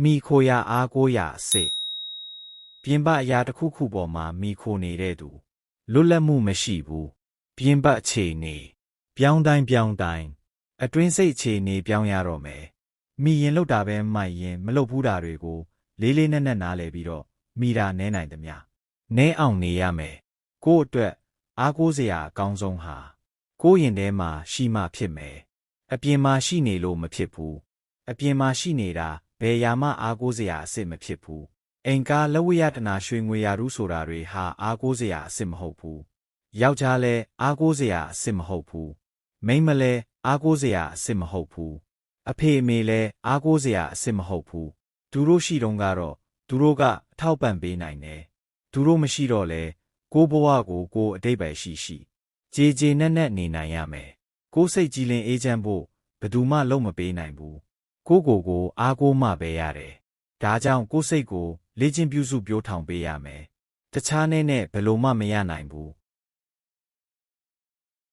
မိခိုရာအားကိုးရာအစစ်ပြင်ပအရာတစ်ခုခုပေါ်မှာမိခိုနေတဲ့သူလွတ်လပ်မှုမရှိဘူးပြင်ပအခြေအနေပြောင်းတိုင်းပြောင်းတိုင်းအတွင်းစိတ်အခြေအနေပြောင်းရတော့မယ်မိရင်လောက်တာပဲမိုက်ရင်မလုပ်ဘူးတာတွေကို လေးလေးနက်နက်နားလည်ပြီးတော့မိတာနဲနိုင်သမျှနဲအောင်နေရမယ်ကို့အတွက်အားကိုးစရာအကောင်းဆုံးဟာကိုယ့်ရင်ထဲမှာရှိမှဖြစ်မယ်အပြင်မှာရှိနေလို့မဖြစ်ဘူးအပြင်မှာရှိနေတာ ဘယ်ရာမှအားကိုးစရာအစ်စ်မဖြစ်ဘူးအိမ်ကားလက်ဝိယတနာရွှေငွေရာထူးဆိုတာတွေဟာအားကိုးစရာအစ်စ်မဟုတ်ဘူးယောက်ျားလဲအားကိုးစရာအစ်စ်မဟုတ်ဘူးမိန်းမလဲအားကိုးစရာအစ်စ်မဟုတ်ဘူးအဖေအမေလဲအားကိုးစရာအစ်စ်မဟုတ်ဘူးသူတို့ရှိတုန်းကတော့သူတို့ကအထောက်ပံ့ပေးနိုင်တယ်သူတို့မရှိတော့လဲကိုဘဝကိုကိုအတိတ်ပဲရှိရှိကြည်ကြည်နက်နက်နေနိုင်ရမယ်ကိုစိတ်ကြည်လင်အေးချမ်းဖို့ဘယ်သူမှလုံးမပေးနိုင်ဘူး ကိုကိုကိုအားကိုးမှပဲရတယ်ဒါကြောင့်ကိုစိတ်ကိုလေ့ကျင့်ပြုစုပြောထောင်ပေးရမယ်တခြားနဲ့နဲ့ဘယ်လိုမှမရနိုင်ဘူး